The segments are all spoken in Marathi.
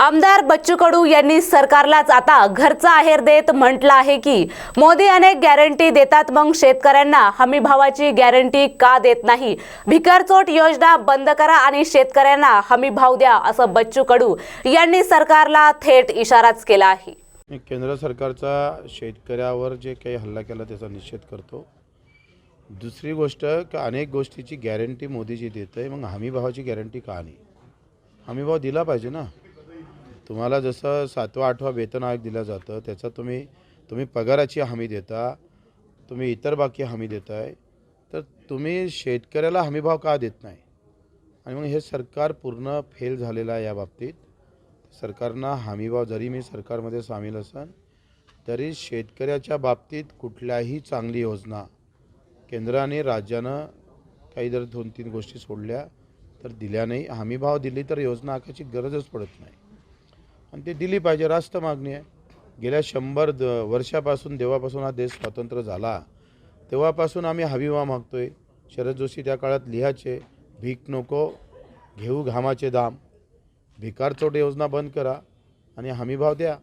आमदार बच्चू कडू यांनी सरकारलाच आता घरचा आहेर देत म्हटलं आहे की मोदी अनेक गॅरंटी देतात मग शेतकऱ्यांना. हमी भावाची गॅरंटी का देत नाही? भिकारचोट योजना बंद करा आणि शेतकऱ्यांना हमी भाव द्या असं बच्चू कडू यांनी सरकारला थेट इशाराच केला आहे. केंद्र सरकारचा शेतकऱ्यावर जे काही हल्ला केला त्याचा निषेध करतो. दुसरी गोष्ट का अनेक गोष्टीची गॅरंटी मोदीजी देतं आहे मग हमी भावाची गॅरंटी का नाही? हमी भाव दिला पाहिजे ना. तुम्हाला जसं सातवा आठवा वेतन आयोग दिलं जातं त्याचा तुम्ही तुम्ही पगाराची हमी देता तुम्ही इतर बाकी हमी देताय तर तुम्ही शेतकऱ्याला हमीभाव का देत नाही? आणि मग हे सरकार पूर्ण फेल झालेलं आहे या बाबतीत. सरकारनं हमीभाव जरी मी सरकारमध्ये सामील असेन तरी शेतकऱ्याच्या बाबतीत कुठल्याही चांगली योजना केंद्राने राज्यानं काही जर दोन तीन गोष्टी सोडल्या तर दिल्या नाही हमीभाव दिली तर योजना आखायची गरजच पडत नाही. आणि ते दिली पाहिजे रास्त मागणी आहे. गेल्या शंभर द वर्षापासून जेव्हापासून हा देश स्वतंत्र झाला. तेव्हापासून आम्ही हमीभाव मागतोय. शरद जोशी त्या काळात लिहायचे भीक नको घेऊ घामाचे दाम. भिकारचोट योजना बंद करा आणि हमीभाव द्या.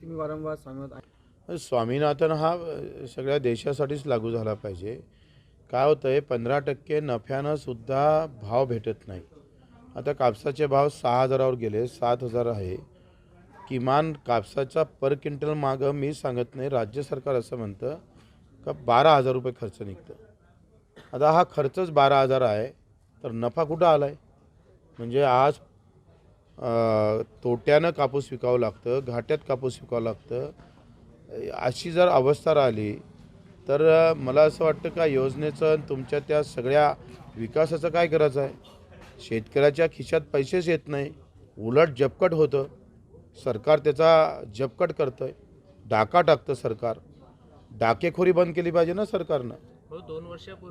तुम्ही वारंवार सांगत आहे. स्वामीनाथन हा सगळ्या देशासाठीच लागू झाला पाहिजे. काय होतं आहे पंधरा टक्के नफ्यानं सुद्धा भाव भेटत नाही. आता कापसाचे भाव सहा हजारावर गेले सात हजार आहे. किमान कापसाचा पर क्विंटल मागं मी सांगत नाही राज्य सरकार असं म्हणतं का बारा हजार रुपये खर्च निघतं. आता हा खर्चच बारा हजार आहे तर नफा कुठं आला आहे म्हणजे आज तोट्यानं कापूस विकावं लागतं घाट्यात कापूस विकावं लागतं. अशी जर अवस्था राहिली तर मला असं वाटतं का योजनेचं तुमच्या त्या सगळ्या विकासाचं काय करायचं आहे? शेतकऱ्याच्या खिशात पैसेच येत नाही. उलट जपकट होतं. सरकार त्याचा जपकट करतं आहे डाका टाकतं सरकार. डाकेखोरी बंद केली पाहिजे ना सरकारनं? हो दोन वर्षापूर्वी